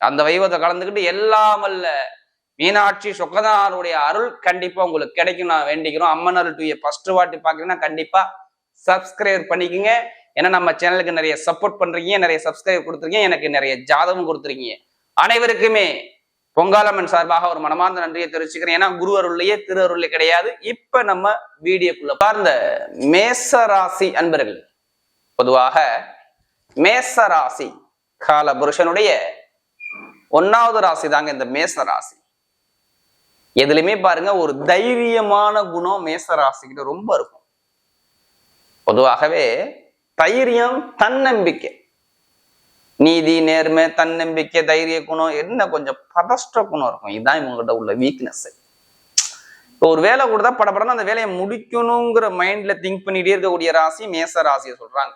அந்த வைபவத்தை கலந்துக்கிட்டு எல்லாம் அல்ல. மீனாட்சி சொக்கதாருடைய அருள் கண்டிப்பா உங்களுக்கு கிடைக்கும். நான் வேண்டிக்கிறோம். அம்மன் அருள் டூயை ஃபர்ஸ்ட் வாட்டி பாக்குறீங்கன்னா கண்டிப்பா சப்ஸ்கிரைப் பண்ணிக்கோங்க. ஏன்னா நம்ம சேனலுக்கு நிறைய சப்போர்ட் பண்றீங்க நிறைய சப்ஸ்கிரைப் கொடுத்துருக்கீங்க எனக்கு நிறைய ஜாதகம் கொடுத்துருக்கீங்க. அனைவருக்குமே பொங்காலம்மன் சார்பாக ஒரு மனமார்ந்த நன்றியை தெரிவிச்சுக்கிறேன். ஏன்னா குரு அருள்லையே திரு அருள்ல கிடையாது. இப்ப நம்ம வீடியோக்குள்ள பார்ந்த மேசராசி அன்பர்கள் பொதுவாக மேசராசி கால புருஷனுடைய ஒன்னாவது ராசி தாங்க இந்த மேச ராசி. எதுலையுமே பாருங்க ஒரு தைரியமான குணம் மேச ராசிக்கிட்ட ரொம்ப இருக்கும். பொதுவாகவே தைரியம் தன்னம்பிக்கை. நீதி நேர்மை தன்னம்பிக்கை தைரிய குணம் என்ன கொஞ்சம் பதஷ்ட குணம் இருக்கும். இதுதான் இவங்ககிட்ட உள்ள வீக்னஸ் இப்போ ஒரு வேலை கொடுத்தா படப்படன்னு அந்த வேலையை முடிக்கணுங்கிற மைண்ட்ல திங்க் பண்ணிட்டே இருக்கக்கூடிய ராசி மேச ராசியை சொல்றாங்க.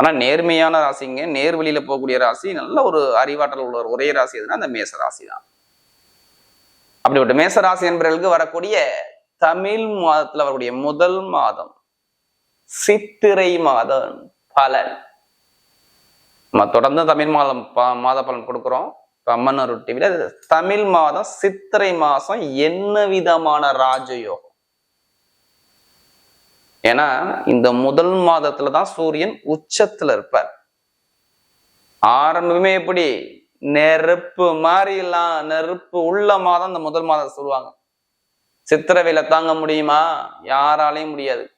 ஆனா நேர்மையான ராசிங்க நேர்வழியில போகக்கூடிய ராசி நல்ல ஒரு அறிவாற்றல் உள்ள ஒரு ஒரே ராசி எதுனா அந்த மேச ராசி தான் அப்படிப்பட்ட மேச ராசி என்பவர்களுக்கு வரக்கூடிய தமிழ் மாதத்துல வரக்கூடிய முதல் மாதம். சித்திரை மாதம் பலன். நம்ம தொடர்ந்து தமிழ் மாதம் மாத பலன் கொடுக்குறோம். அம்மன் ஒரு டிவியில் தமிழ் மாதம் சித்திரை மாதம் என்ன விதமான ராஜயோகம்? ஏன்னா இந்த முதல் மாதத்துல தான் சூரியன் உச்சத்துல இருப்பார். ஆரம்பமே எப்படி? நெருப்பு மாதிரி எல்லாம் நெருப்பு உள்ள மாதம் இந்த முதல் மாதம் சொல்லுவாங்க. சித்திரவையில தாங்க முடியுமா? யாராலையும் முடியாது.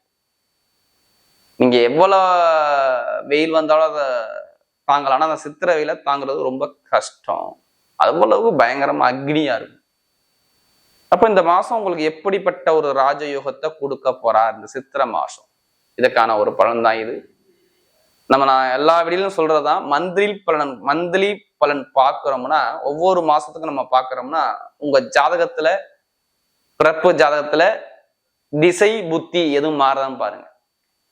நீங்க எவ்வளவு வெயில் வந்தாலும் அதை தாங்கலாம். ஆனா அந்த சித்திரவையில தாங்குறது ரொம்ப கஷ்டம். அவ்வளவு பயங்கரமா அக்னியா இருக்கும். அப்போ இந்த மாதம் உங்களுக்கு எப்படிப்பட்ட ஒரு ராஜயோகத்தை கொடுக்க போறார் இந்த சித்திரை மாதம் இதுக்கான ஒரு பலன் தான் இது. நம்ம நான் எல்லா வீடியோலும் சொல்றதுதான் மந்திரி பலன் மந்திரி பலன் பார்க்குறோம்னா ஒவ்வொரு மாசத்துக்கும் நம்ம பார்க்குறோம்னா உங்க ஜாதகத்துல பிறப்பு ஜாதகத்துல திசை புத்தி எதுவும் மாறுதான்னு பாருங்க.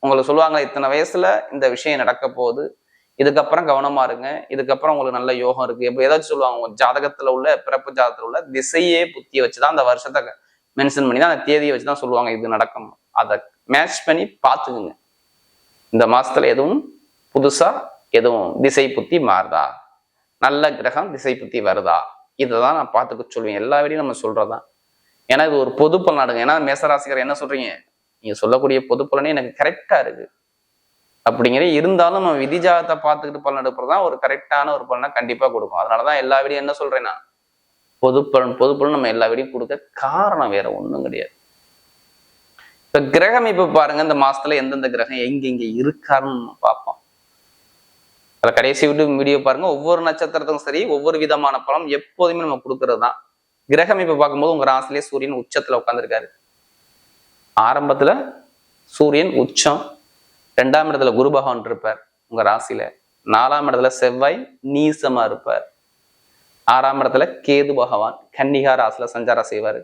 உங்களுக்கு சொல்லுவாங்க இத்தனை வயசுல இந்த விஷயம் நடக்க போகுது இதுக்கப்புறம் கவனமா இருங்க. இதுக்கப்புறம் உங்களுக்கு நல்ல யோகம் இருக்கு. இப்போ ஏதாச்சும் சொல்லுவாங்க உங்க ஜாதகத்துல உள்ள பிறப்பு ஜாதகத்துல உள்ள திசையே புத்தியை வச்சுதான் அந்த வருஷத்தை மென்ஷன் பண்ணி தான் அந்த தேதியை வச்சுதான் சொல்லுவாங்க இது நடக்கும். அதை மேட்ச் பண்ணி பார்த்துக்குங்க. இந்த மாசத்துல எதுவும் புதுசா எதுவும் திசை புத்தி மாறுதா? நல்ல கிரகம் திசை புத்தி வருதா? இதை தான் நான் பார்த்துக்க சொல்லுவேன் எல்லா வீடியும் நம்ம சொல்றதான் ஏன்னா இது ஒரு பொது பலனாடுங்க ஏன்னா மேசராசிகர் என்ன சொல்றீங்க? நீங்க சொல்லக்கூடிய பொது பலனே எனக்கு கரெக்டா இருக்கு. அப்படிங்கிற இருந்தாலும் நம்ம விதிஜாதத்தை பார்த்துக்கிட்டு பலன் எடுப்பது தான் ஒரு கரெக்டான ஒரு பலனை கண்டிப்பா கொடுக்கும். அதனாலதான் எல்லா வீடியும் என்ன சொல்கிறேன் நான்? பொது பலன் பொது பலன் நம்ம எல்லா வீடியும் கொடுக்க காரணம் வேற ஒண்ணும் கிடையாது. இப்ப கிரகம் இப்போ பாருங்க இந்த மாசத்துல எந்தெந்த கிரகம் எங்க இருக்காருன்னு நம்ம பார்ப்போம். அதில் கடைசி விட்டு வீடியோ பாருங்க ஒவ்வொரு நட்சத்திரத்துக்கும் சரி ஒவ்வொரு விதமான பலம் எப்போதுமே நம்ம கொடுக்கறது தான் கிரகம் இப்ப பார்க்கும்போது உங்க ராசிலே சூரியன் உச்சத்துல உட்காந்துருக்காரு ஆரம்பத்துல சூரியன் உச்சம் ரெண்டாம் இடத்துல குரு பகவான் இருப்பார் உங்க ராசியில. நாலாம் இடத்துல செவ்வாய் நீசமா இருப்பார். ஆறாம் இடத்துல கேது பகவான் கன்னிகா ராசியில சஞ்சாரம் செய்வார்.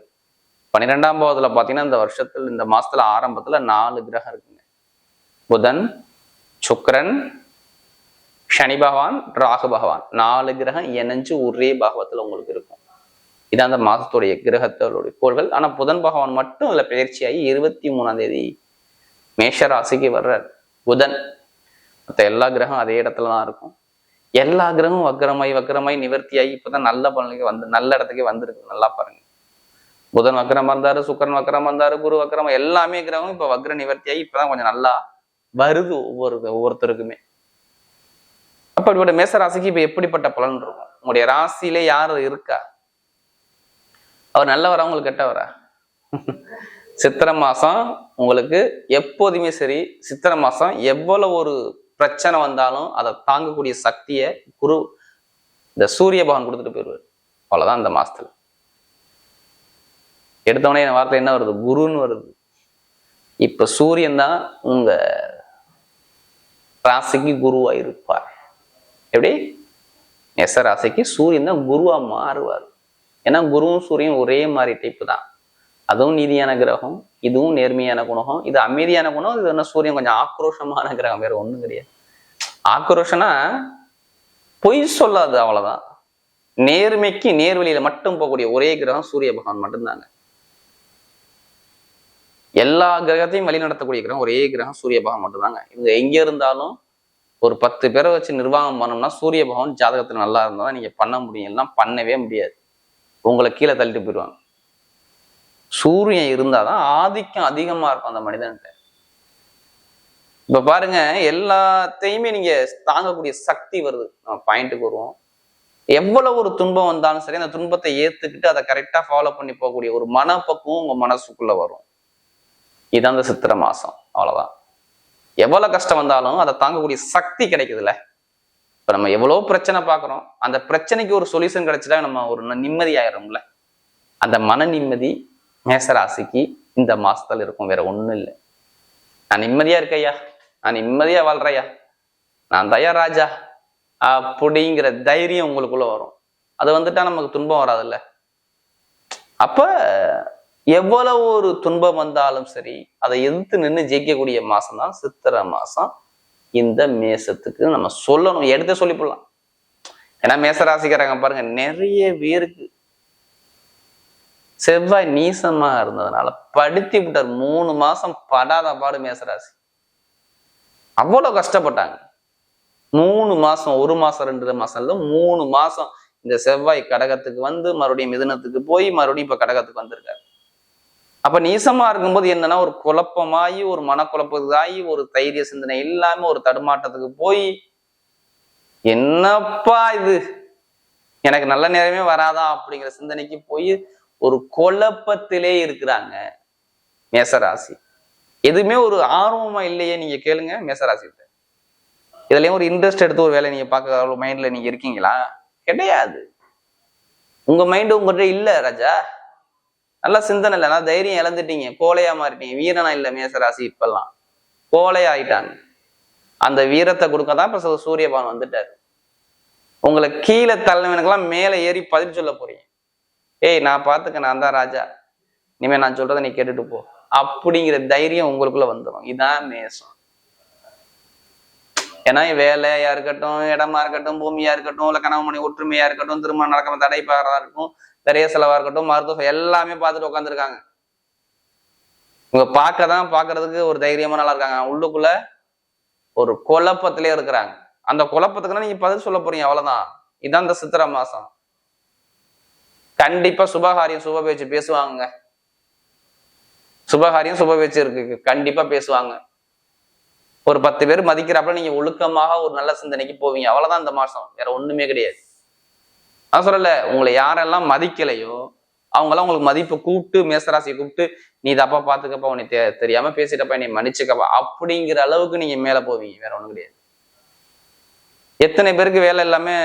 பன்னிரெண்டாம் பாவத்துல பாத்தீங்கன்னா இந்த வருஷத்துல இந்த மாசத்துல ஆரம்பத்துல நாலு கிரகம் இருக்குங்க. புதன் சுக்ரன் சனி பகவான் ராகு பகவான். நாலு கிரகம் இணைஞ்சு ஒரே பாகவத்துல உங்களுக்கு இருக்கும். இதான் அந்த மாதத்துடைய கிரகத்தோடைய கோள்கள். ஆனா புதன் பகவான் மட்டும் அதுல பயிற்சியாகி இருபத்தி மூணாம் தேதி மேஷ ராசிக்கு வர்றார். புதன். மற்ற எல்லா கிரகம் அதே இடத்துல தான் இருக்கும். எல்லா கிரகமும் வக்கரமாய் வக்கரமாய் நிவர்த்தியாகி இப்பதான் நல்ல பலனுக்கு வந்து நல்ல இடத்துக்கே வந்திருக்கு. நல்லா பாருங்க. புதன் வக்கரமா இருந்தாரு சுக்கரன் வக்கரமா இருந்தாரு குரு வக்கரமா எல்லாமே கிரகம் இப்ப வக்ர நிவர்த்தியாகி இப்பதான் கொஞ்சம் நல்லா வருது ஒவ்வொரு ஒவ்வொருத்தருக்குமே. அப்ப இப்படிப்பட்ட மேச ராசிக்கு இப்ப எப்படிப்பட்ட பலன் இருக்கும்? உங்களுடைய ராசியிலே யார் இருக்கா? அவர் நல்லவரா உங்களுக்கு கெட்டவரா? சித்திரை மாதம் உங்களுக்கு எப்போதுமே சரி சித்திரை மாதம் எவ்வளவு ஒரு பிரச்சனை வந்தாலும் அதை தாங்கக்கூடிய சக்தியை குரு இந்த சூரிய பகவான் கொடுத்துட்டு போயிடுவார். அவ்வளோதான் இந்த மாதத்தில் எடுத்தவொடனே என் வார்த்தை என்ன வருது? குருன்னு வருது. இப்போ சூரியன் தான் உங்க ராசிக்கு குருவாக இருப்பார். எப்படி? எஸ் ராசிக்கு சூரியன் தான் குருவாக மாறுவார். ஏன்னா குருவும் சூரியன் ஒரே மாதிரி டைப்பு தான். அதுவும் நீதியான கிரகம் இதுவும் நேர்மையான குணகம் இது அமைதியான குணம் இது என்ன சூரியன் கொஞ்சம் ஆக்ரோஷமான கிரகம் வேற ஒண்ணும் கிடையாது. ஆக்ரோஷனா பொய் சொல்லாது அவ்வளவுதான். நேர்மைக்கு நேர்வழியில மட்டும் போகக்கூடிய ஒரே கிரகம் சூரிய பகவான் மட்டும்தாங்க. எல்லா கிரகத்தையும் வழி நடத்தக்கூடிய கிரகம் ஒரே கிரகம் சூரிய பகவான் மட்டும்தாங்க. இவங்க எங்க இருந்தாலும் ஒரு பத்து பேரை வச்சு நிர்வாகம் பண்ணோம்னா சூரிய பகவான் ஜாதகத்துல நல்லா இருந்தால் தான் நீங்க பண்ண முடியும். எல்லாம் பண்ணவே முடியாது. உங்களை கீழே தள்ளிட்டு போயிடுவாங்க. சூரியன் இருந்தாதான் ஆதிக்கம் அதிகமா இருக்கும் அந்த மனிதன்கிட்ட. இப்ப பாருங்க எல்லாத்தையுமே நீங்க தாங்கக்கூடிய சக்தி வருது. நம்ம பாயிண்ட்டுக்கு வருவோம். எவ்வளவு ஒரு துன்பம் வந்தாலும் சரி அந்த துன்பத்தை ஏத்துக்கிட்டு அதை கரெக்டா ஃபாலோ பண்ணி போகக்கூடிய ஒரு மனப்பக்குவம் உங்க மனசுக்குள்ள வரும். இதுதான் அந்த சித்திரை மாசம் அவ்வளவுதான். எவ்வளவு கஷ்டம் வந்தாலும் அதை தாங்கக்கூடிய சக்தி கிடைக்குதுல்ல. இப்ப நம்ம எவ்வளோ பிரச்சனை பார்க்குறோம். அந்த பிரச்சனைக்கு ஒரு சொல்யூஷன் கிடைச்சிட்டா நம்ம ஒரு நிம்மதி ஆயிடும்ல அந்த மன நிம்மதி மேசராசிக்கு இந்த மாசத்துல இருக்கும் வேற ஒண்ணும் இல்லை. நான் நிம்மதியா இருக்கையா நான் நிம்மதியா வாழ்றையா நான் தயா ராஜா. அப்படிங்கிற தைரியம் உங்களுக்குள்ள வரும். அது வந்துட்டா நமக்கு துன்பம் வராதுல்ல. அப்ப எவ்வளவு ஒரு துன்பம் வந்தாலும் சரி அதை எதிர்த்து நின்று ஜெயிக்கக்கூடிய மாசம் தான் சித்திரை மாசம். இந்த மேசத்துக்கு நம்ம சொல்லணும். எடுத்து சொல்லி போடலாம். ஏன்னா மேச ராசிக்காரங்க பாருங்க நிறைய பேருக்கு செவ்வாய் நீசமா இருந்ததுனால படுத்தி விட்டார். மூணு மாசம் படாத பாடு மேசராசி. அவ்வளவு கஷ்டப்பட்டாங்க. மூணு மாசம் ஒரு மாசம் ரெண்டு மாசம் இல்ல மூணு மாசம் இந்த செவ்வாய் கடகத்துக்கு வந்து மறுபடியும் மிதுனத்துக்கு போய் மறுபடியும் இப்ப கடகத்துக்கு வந்திருக்காரு. அப்ப நீசமா இருக்கும்போது என்னன்னா ஒரு குழப்பமாயி ஒரு மனக்குழப்பதாகி ஒரு தைரிய சிந்தனை இல்லாம ஒரு தடுமாட்டத்துக்கு போய் என்னப்பா இது? எனக்கு நல்ல நேரமே வராதா? அப்படிங்கிற சிந்தனைக்கு போய் ஒரு குழப்பத்திலே இருக்கிறாங்க மேசராசி. எதுவுமே ஒரு ஆர்வமா இல்லையே நீங்க கேளுங்க மேசராசி இதுலயும் ஒரு இன்ட்ரெஸ்ட் எடுத்து ஒரு வேலை நீங்க பார்க்க மைண்ட்ல நீங்க இருக்கீங்களா? கிடையாது. உங்க மைண்ட் உங்ககிட்ட இல்ல ராஜா. நல்ல சிந்தனை இல்லை. நல்லா தைரியம் இழந்துட்டீங்க. கோலையா மாறிட்டீங்க. வீரனா இல்ல மேசராசி இப்பெல்லாம். கோழையா ஆயிட்டாங்க. அந்த வீரத்தை கொடுக்க தான் இப்ப சூரியபான் வந்துட்டாரு. உங்களை கீழே தள்ளவனுக்கெல்லாம் மேலே ஏறி பதில் சொல்ல போறீங்க. ஏய் நான் பார்த்துக்க நான் தான் ராஜா. இனிமேல் நான் சொல்றதை நீ கேட்டுட்டு போ. அப்படிங்கிற தைரியம் உங்களுக்குள்ள வந்துடும் இதான் நேசம். ஏன்னா வேலையா இருக்கட்டும் இடமா இருக்கட்டும் பூமியா இருக்கட்டும் இல்லை கணவன் மணி ஒற்றுமையா இருக்கட்டும் திருமணம் நடக்காம தடைப்பாரா இருக்கட்டும் நிறைய செலவா இருக்கட்டும் மருத்துவம் எல்லாமே பார்த்துட்டு உட்காந்துருக்காங்க இவங்க பார்க்க தான் பார்க்கறதுக்கு ஒரு தைரியமா நல்லா இருக்காங்க. உள்ளுக்குள்ள ஒரு குழப்பத்திலே இருக்கிறாங்க. அந்த குழப்பத்துக்குன்னா நீங்க பதில் சொல்ல போறீங்க அவ்வளவுதான். இதான் இந்த சித்திரை மாசம். கண்டிப்பா சுபகாரியம் சுப பேச்சு பேசுவாங்க சுபகாரியம் சுப பேச்சு இருக்கு. கண்டிப்பா பேசுவாங்க. ஒரு பத்து பேர் மதிக்கிறப்ப நீங்க ஒழுக்கமாக ஒரு நல்ல சிந்தனைக்கு போவீங்க. அவ்வளவுதான் இந்த மாசம். வேற ஒண்ணுமே கிடையாது. நான் சொல்லல உங்களை யாரெல்லாம் மதிக்கலையோ அவங்கெல்லாம் உங்களுக்கு மதிப்பு கூப்பிட்டு மேசராசியை கூப்பிட்டு நீ தப்பா பாத்துக்கப்பா உன்னை தெ- தெரியாம பேசிட்டப்பா நீ மன்னிச்சுக்கப்பா அப்படிங்கிற அளவுக்கு நீங்க மேல போவீங்க. வேற ஒண்ணும் கிடையாது. எத்தனை பேருக்கு வேலை எல்லாமே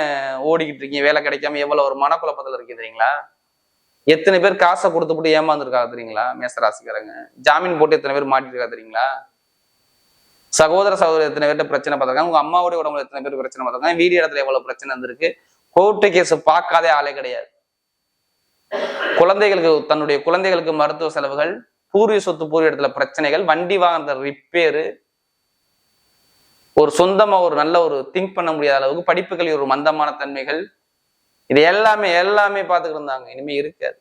ஓடிக்கிட்டு இருக்கீங்க? வேலை கிடைக்காம எவ்வளவு ஒரு மனக்குழப்பத்தில் இருக்கீங்க தெரியுங்களா? எத்தனை பேர் காசை போட்டு ஏமாந்துருக்காதுங்களா தெரியுங்களா? மேசராசிக்காரங்க. ஜாமீன் போட்டு எத்தனை பேர் மாட்டிருக்கா தெரியுங்களா? சகோதர சகோதரர் எத்தனை பேர்ட்ட பிரச்சனை பார்த்துருக்காங்க? உங்க அம்மாவுடைய உடம்புல எத்தனை பேர் பிரச்சனை பார்த்துருக்காங்க? வீடு இடத்துல எவ்வளவு பிரச்சனை இருந்திருக்கு கோர்ட்டு கேஸ் பார்க்காதே ஆளே கிடையாது. குழந்தைகளுக்கு தன்னுடைய குழந்தைகளுக்கு மருத்துவ செலவுகள் பூர்வீக சொத்து பூர்வீக இடத்துல பிரச்சனைகள் வண்டி வாங்குற ரிப்பேரு ஒரு சொந்தமா ஒரு நல்ல ஒரு திங்க் பண்ண முடியாத அளவுக்கு படிப்புகளில் ஒரு மந்தமான தன்மைகள். இது எல்லாமே எல்லாமே பார்த்துக்கிட்டு இருந்தாங்க. இனிமே இருக்காது.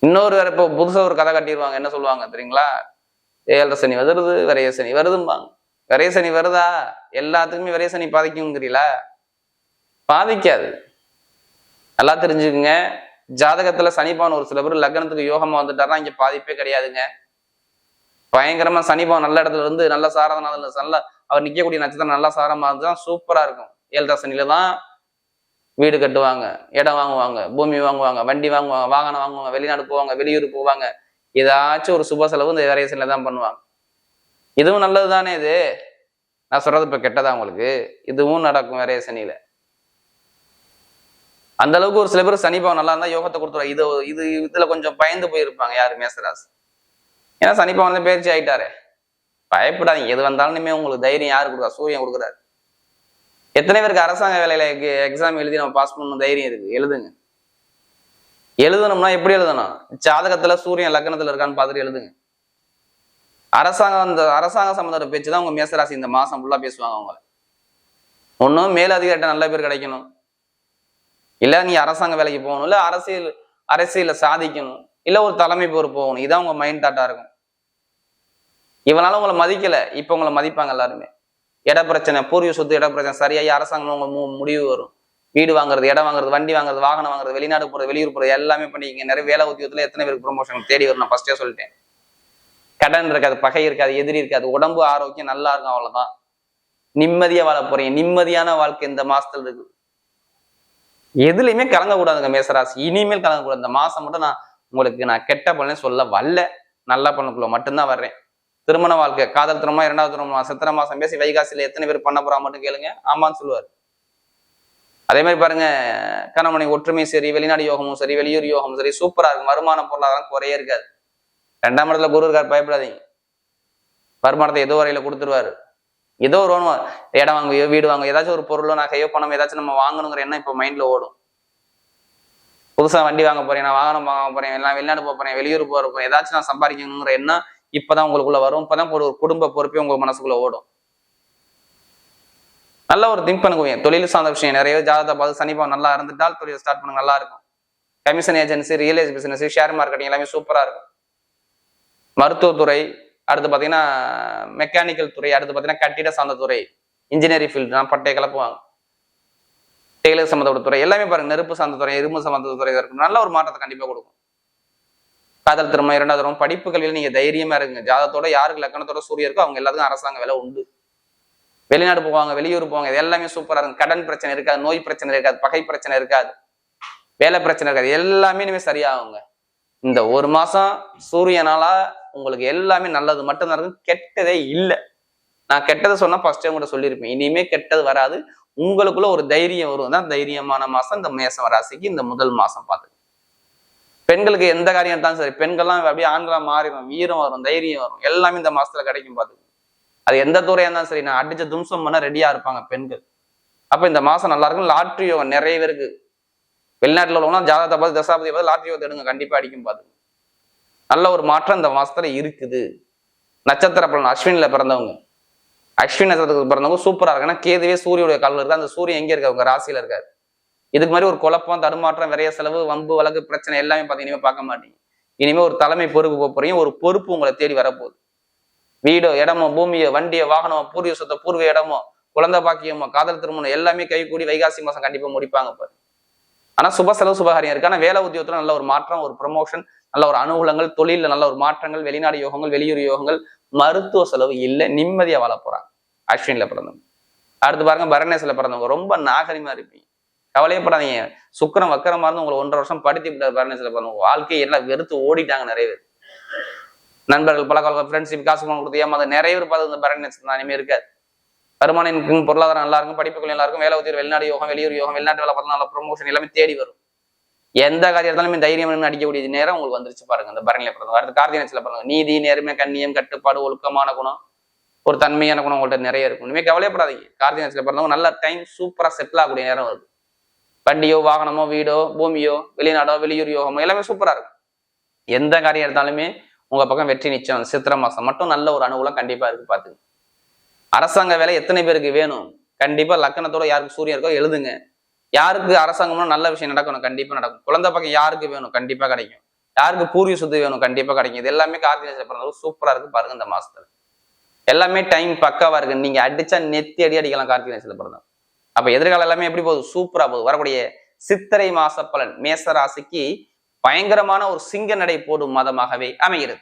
இன்னொரு வேற இப்போ புதுசா ஒரு கதை கட்டிடுவாங்க என்ன சொல்லுவாங்க தெரியுங்களா? ஏழரை சனி வருது விரைய சனி வருதும்பாங்க. விரைய சனி வருதா? எல்லாத்துக்குமே விரைய சனி பாதிக்குங்கிறீங்களா பாதிக்காது. நல்லா தெரிஞ்சுக்குங்க. ஜாதகத்துல சனிபான் ஒரு சில பேர் லக்னத்துக்கு யோகமா வந்துட்டாருன்னா இங்க பாதிப்பே கிடையாதுங்க. பயங்கரமா சனிபான் நல்ல இடத்துல இருந்து நல்ல சாரதனால நல்ல அவர் நிற்கக்கூடிய நட்சத்திரம் நல்லா சாரமாக இருந்தால் சூப்பராக இருக்கும். ஏழரை சனியில தான் வீடு கட்டுவாங்க இடம் வாங்குவாங்க பூமி வாங்குவாங்க வண்டி வாங்குவாங்க வாகனம் வாங்குவாங்க வெளிநாடு போவாங்க வெளியூர் போவாங்க. ஏதாச்சும் ஒரு சுப செலவு இந்த விரைசனில தான் பண்ணுவாங்க. இதுவும் நல்லது தானே இது? நான் சொல்றது இப்போ கெட்டதா உங்களுக்கு? இதுவும் நடக்கும் வேறைய சனியில. அந்த அளவுக்கு ஒரு சில பேர் சனி நல்லா இருந்தால் யோகத்தை கொடுத்துருவா இது இது இதுல கொஞ்சம் பயந்து போயிருப்பாங்க யாரு மேசராசி. ஏன்னா சனி பவன் தான் பயிற்சி ஆயிட்டாரு. பயப்படாதீங்க. எது வந்தாலுமே உங்களுக்கு தைரியம் யாரு கொடுக்குறா சூரியன் கொடுக்குறாரு. எத்தனை பேருக்கு அரசாங்க வேலையில எக்ஸாம் எழுதி நம்ம பாஸ் பண்ணணும் தைரியம் இருக்கு? எழுதுங்க. எழுதணும்னா எப்படி எழுதணும்? ஜாதகத்துல சூரியன் லக்னத்துல இருக்கான்னு பார்த்துட்டு எழுதுங்க. அரசாங்கம் அந்த அரசாங்க சம்பந்தப்பட்ட பேச்சு தான் உங்க மேசராசி. இந்த மாசம் ஃபுல்லா பேசுவாங்க அவங்கள. ஒன்றும் மேலதிகாரிட்ட நல்ல பேர் கிடைக்கணும். இல்ல நீ அரசாங்க வேலைக்கு போகணும். இல்ல அரசியல் அரசியல சாதிக்கணும். இல்ல ஒரு தலைமை பொறுப்பு போகணும். இதான் உங்க மைண்ட் தாட்டா இருக்கும். இவனால உங்களை மதிக்கல. இப்ப உங்களை மதிப்பாங்க எல்லாருமே. இட பிரச்சனை பூர்வீக சொத்து இட பிரச்சனை சரியாகி அரசாங்கம் உங்க முடிவு வரும். வீடு வாங்குறது இடம் வாங்குறது வண்டி வாங்குறது வாகனம் வாங்குறது வெளிநாடு போறது வெளியூர் போறது எல்லாமே பண்ணிக்கங்க. நிறைய வேலை உத்தியோகத்துல எத்தனை பேருக்கு ப்ரொமோஷன் தேடி வரும் நான் ஃபர்ஸ்டே சொல்லிட்டேன். கடன் இருக்காது பகை இருக்காது எதிரி இருக்காது. உடம்பு ஆரோக்கியம் நல்லா இருக்கும் அவ்வளவுதான். நிம்மதியா வாழ போறீங்க. நிம்மதியான வாழ்க்கை இந்த மாசத்துல இருக்கு. எதுலையுமே கலங்கக்கூடாதுங்க மேசராசி. இனிமேல் கலங்கக்கூடாது. இந்த மாசம் மட்டும் நான் உங்களுக்கு நான் கெட்ட பலனே சொல்ல வரல. நல்ல பண்ணக்குள்ள மட்டும்தான் வர்றேன். திருமண வாழ்க்கை காதல் திருமணம் இரண்டாவது திருமணம் சித்திரை மாசம் பேசி வைகாசியில் எத்தனை பேர் பண்ண போறா மட்டும் கேளுங்க. ஆமான்னு சொல்லுவார். அதே மாதிரி பாருங்க கணவனை ஒற்றுமை சரி வெளிநாடு யோகமும் சரி வெளியூர் யோகமும் சரி சூப்பரா இருக்கும். வருமான பொருளாதாரம் குறையே இருக்காது. ரெண்டாம் இடத்துல குரு இருக்கார் பயப்படாதீங்க. வருமானத்தை ஏதோ வரையில கொடுத்துருவாரு. ஏதோ ஒரு ஒன்று இடம் வாங்க வீடு வாங்க ஏதாச்சும் ஒரு பொருளோ கையோ பணம் ஏதாச்சும் நம்ம வாங்கணுங்கிற எண்ணம் இப்போ மைண்ட்ல ஓடும். புதுசாக வண்டி வாங்க போறேன் நான் வாகனம் வாங்க போறேன் எல்லாம் வெளிநாடு போக போறேன் வெளியூர் போற போறேன் ஏதாச்சும் நான் சம்பாதிக்கணுங்கிற எண்ணம் இப்பதான் உங்களுக்குள்ள வரும். இப்பதான் ஒரு குடும்ப பொறுப்பே உங்க மனசுக்குள்ள ஓடும். நல்ல ஒரு திங்க் பண்ணுங்க. தொழில் சார்ந்த விஷயம் நிறைய ஜாதகத்தை பார்த்து சனிபாவம் நல்லா இருந்துட்டால் தொழில் ஸ்டார்ட் பண்ணுங்க. நல்லா இருக்கும். Commission agency real estate business share marketing எல்லாமே சூப்பரா இருக்கும். மருத்துவத்துறை அடுத்து பார்த்தீங்கன்னா மெக்கானிக்கல் துறை அடுத்து பார்த்தீங்கன்னா கட்டிட சார்ந்த துறை இன்ஜினியரிங் ஃபீல்டு நான் பட்டையை கிளப்புவாங்க டெய்லர் சம்மந்தப்பட்ட துறை எல்லாமே பாருங்க. நெருப்பு சார்ந்த துறை இரும்பு சம்மந்த துறை இருக்கும் நல்ல ஒரு மாற்றத்தை கண்டிப்பாக கொடுக்கும். காதல் திரும்ப இரண்டாவது தரம் படிப்பு நீங்க தைரியமா இருக்குங்க ஜாதத்தோட யாருக்கு லக்கணத்தோட சூரிய இருக்கோ அவங்க எல்லாத்துக்கும் அரசாங்க வேலை உண்டு. வெளிநாடு போவாங்க வெளியூர் போவாங்க இது எல்லாமே சூப்பரா இருக்கும். கடன் பிரச்சனை இருக்காது நோய் பிரச்சனை இருக்காது பகை பிரச்சனை இருக்காது வேலை பிரச்சனை இருக்காது. எல்லாமே இனிமேல் சரியாகுங்க. இந்த ஒரு மாசம் சூரியனால உங்களுக்கு எல்லாமே நல்லது. மட்டும்தான் இருக்கும் கெட்டதே இல்லை. நான் கெட்டதை சொன்னா ஃபர்ஸ்டே கூட சொல்லியிருப்பேன். இனிமே கெட்டது வராது. உங்களுக்குள்ள ஒரு தைரியம் வரும். தான் தைரியமான மாசம். இந்த மேசம் ராசிக்கு இந்த முதல் மாசம் பார்த்துக்கோங்க. பெண்களுக்கு எந்த காரியம் எடுத்தாலும் சரி பெண்கள்லாம் அப்படியே ஆண்களா மாறிடும் வீரம் வரும் தைரியம் வரும். எல்லாமே இந்த மாசத்துல கிடைக்கும் பார்த்து அது எந்த துறையா இருந்தாலும் சரி நான் அடிச்ச தும்சம் பண்ண ரெடியா இருப்பாங்க பெண்கள். அப்ப இந்த மாசம் நல்லா இருக்கும். லாட்ரி யோகம் நிறைய பேருக்கு. வெளிநாட்டுல உள்ளவங்க ஜாதகத்தை பார்த்து தசாபதி பார்த்து லாட்ரி யோகத்தை எடுங்க கண்டிப்பா அடிக்கும் பார்த்து நல்ல ஒரு மாற்றம் இந்த மாசத்துல இருக்குது. நட்சத்திர பலன் அஸ்வின்ல பிறந்தவங்க. அஸ்வின் நட்சத்திரத்துக்கு பிறந்தவங்க சூப்பரா இருக்கு ஏன்னா கேதுவே சூரியோட காலில் இருக்கு. அந்த சூரியன் எங்க இருக்கா அவங்க ராசியில இருக்காரு. இதுக்கு மாதிரி ஒரு குழப்பம் தடுமாற்றம் விரைய செலவு வம்பு வழக்கு பிரச்சனை எல்லாமே பார்த்தீங்கன்னா பார்க்க மாட்டீங்க. இனிமே ஒரு தலைமை பொறுப்பு போக போறீங்க. ஒரு பொறுப்பு உங்களை தேடி வரப்போகுது. வீடோ இடமோ பூமியோ வண்டியோ வாகனமோ பூர்வீக சொத்த பூர்வ இடமோ குழந்தை பாக்கியமோ காதல் திருமணம் எல்லாமே கை கூடி வைகாசி மாசம் கண்டிப்பா முடிப்பாங்க பாரு. ஆனா சுப செலவு சுபகாரியம் இருக்கு. ஆனா வேலை உத்தியோகத்துல நல்ல ஒரு மாற்றம் ஒரு ப்ரமோஷன் நல்ல ஒரு அனுகூலங்கள் தொழில நல்ல ஒரு மாற்றங்கள் வெளிநாடு யோகங்கள் வெளியூர் யோகங்கள் மருத்துவ செலவு இல்லை நிம்மதியா வாழ போறாங்க. அஸ்வின்ல பிறந்தவங்க. அடுத்து பாருங்க பரணேசில பிறந்தவங்க. ரொம்ப நாகரிகமா இருப்பீங்க. கவலையப்படாதீங்க சுக்கரம் வக்கரமா இருந்து உங்களை ஒன்றரை வருஷம் படுத்தி விட்டார் பரணேஸ்ல பிறந்தவங்க வாழ்க்கையை எல்லாம் வெறுத்து ஓடிட்டாங்க நிறைய பேர். நண்பர்கள் பழக்க ஃப்ரெண்ட்ஷிப் காசு பணம் கொடுத்து ஏமாத நிறைய பேர் பார்த்து இந்த பரணேஸ் தான் இனிமே இருக்காது வருமானம் இருக்கும் பொருளாதாரம் நல்லா இருக்கும். படிப்புகள் எல்லாருக்கும் வேலை உத்தியோகம் வெளிநாடு யோகம் வெளியூர் யோகம் வெளிநாட்டு வேலை பார்த்தா நல்ல ப்ரொமோஷன் எல்லாமே தேடி வரும். எந்த காரியம் இருந்தாலுமே தைரியம் அடிக்கக்கூடிய நேரம் உங்களுக்கு வந்துருச்சு பாருங்க. இந்த பரணியில பிறந்தவங்க. அடுத்து கார்த்திகேயன்ஸ்ல பிறந்தவங்க நீதி நேர்மை கண்ணியம் கட்டுப்பாடு ஒழுக்கமான குணம் ஒரு தன்மையான குணம் உங்கள்கிட்ட நிறைய இருக்கும். இனிமே கவலைப்படாதீங்க கார்த்திகேயன்ஸ்ல பிறந்தவங்க நல்ல டைம் சூப்பரா செட்டில் ஆகக்கூடிய நேரம் வருது. வண்டியோ வாகனமோ வீடோ பூமியோ வெளிநாடோ வெளியூர் யோகமோ எல்லாமே சூப்பரா இருக்கும். எந்த காரியம் எடுத்தாலுமே உங்க பக்கம் வெற்றி நிச்சயம் சித்திரை மாசம் மட்டும் நல்ல ஒரு அனுகூலம் கண்டிப்பா இருக்கு பாத்துங்க அரசாங்க வேலை எத்தனை பேருக்கு வேணும்? கண்டிப்பா லக்கணத்தோட யாருக்கு சூரியன் இருக்கோ எழுதுங்க. யாருக்கு அரசாங்கம்னா நல்ல விஷயம் நடக்கணும்? கண்டிப்பா நடக்கும். குழந்தை பக்கம் யாருக்கு வேணும்? கண்டிப்பா கிடைக்கும். யாருக்கு பூர்வீக சுத்தி வேணும்? கண்டிப்பா கிடைக்கும். இது எல்லாமே கார்த்திகை பிறந்தவங்க சூப்பரா இருக்கு பாருங்க இந்த மாசத்துல. எல்லாமே டைம் பக்காவா இருக்கு. நீங்க அடிச்சா நெத்தி அடி அடிக்கலாம் கார்த்திகை நேசத்துல பிறந்தவங்க அப்ப எதிர்காலம் எல்லாமே எப்படி போகுது? சூப்பரா போகுது. வரக்கூடிய சித்திரை மாச பலன் மேச ராசிக்கு பயங்கரமான ஒரு சிங்க நடை போடும் மாதமாகவே அமைகிறது.